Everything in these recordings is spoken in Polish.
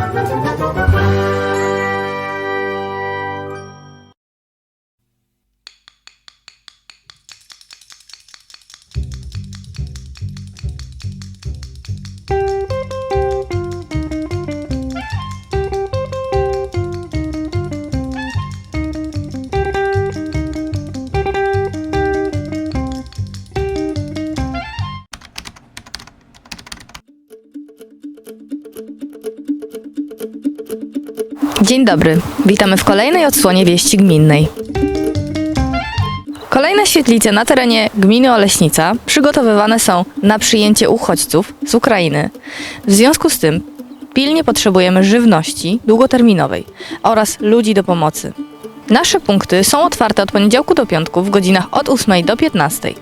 thank Dzień dobry, witamy w kolejnej odsłonie wieści gminnej. Kolejne świetlice na terenie gminy Oleśnica przygotowywane są na przyjęcie uchodźców z Ukrainy. W związku z tym pilnie potrzebujemy żywności długoterminowej oraz ludzi do pomocy. Nasze punkty są otwarte od poniedziałku do piątku w godzinach od 8 do 15.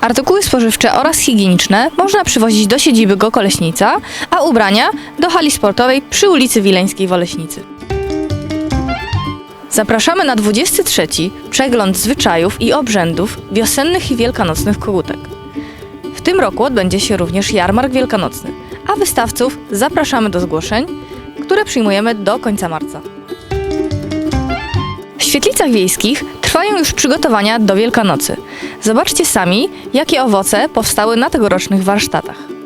Artykuły spożywcze oraz higieniczne można przywozić do siedziby GOK Oleśnica, a ubrania do hali sportowej przy ulicy Wileńskiej w Oleśnicy. Zapraszamy na 23. przegląd zwyczajów i obrzędów wiosennych i wielkanocnych kogutek. W tym roku odbędzie się również jarmark wielkanocny, a wystawców zapraszamy do zgłoszeń, które przyjmujemy do końca marca. W świetlicach wiejskich trwają już przygotowania do Wielkanocy. Zobaczcie sami, jakie owoce powstały na tegorocznych warsztatach.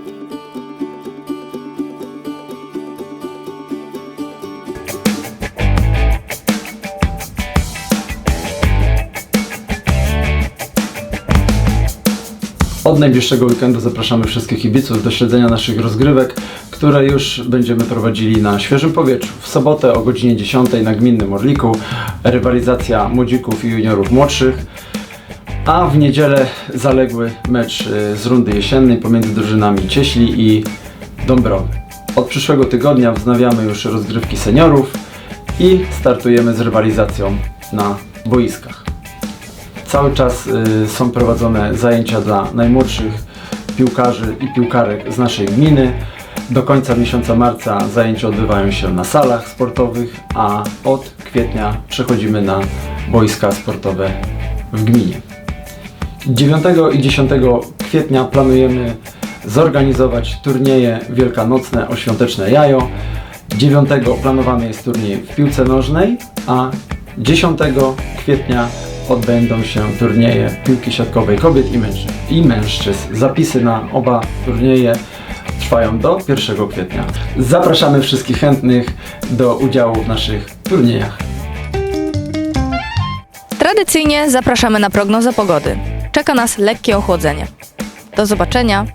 Od najbliższego weekendu zapraszamy wszystkich kibiców do śledzenia naszych rozgrywek, które już będziemy prowadzili na świeżym powietrzu. W sobotę o godzinie 10 na Gminnym Orliku rywalizacja młodzików i juniorów młodszych, a w niedzielę zaległy mecz y, z rundy jesiennej pomiędzy drużynami Cieśli i Dąbrowy. Od przyszłego tygodnia wznawiamy już rozgrywki seniorów i startujemy z rywalizacją na boiskach. Cały czas y, są prowadzone zajęcia dla najmłodszych piłkarzy i piłkarek z naszej gminy. Do końca miesiąca marca zajęcia odbywają się na salach sportowych, a od kwietnia przechodzimy na boiska sportowe w gminie. 9 i 10 kwietnia planujemy zorganizować turnieje wielkanocne o świąteczne jajo. 9 planowany jest turniej w piłce nożnej, a 10 kwietnia odbędą się turnieje piłki siatkowej kobiet i mężczyzn. I mężczyzn. Zapisy na oba turnieje trwają do 1 kwietnia. Zapraszamy wszystkich chętnych do udziału w naszych turniejach. Tradycyjnie zapraszamy na prognozę pogody. Czeka nas lekkie ochłodzenie. Do zobaczenia.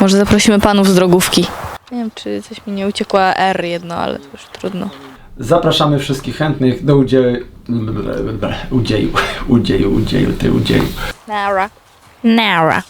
Może zaprosimy panów z drogówki. Nie wiem, czy coś mi nie uciekła R jedno, ale to już trudno. Zapraszamy wszystkich chętnych do udziału, udziału, udziału, udziału, ty udziału. Nara. Nara.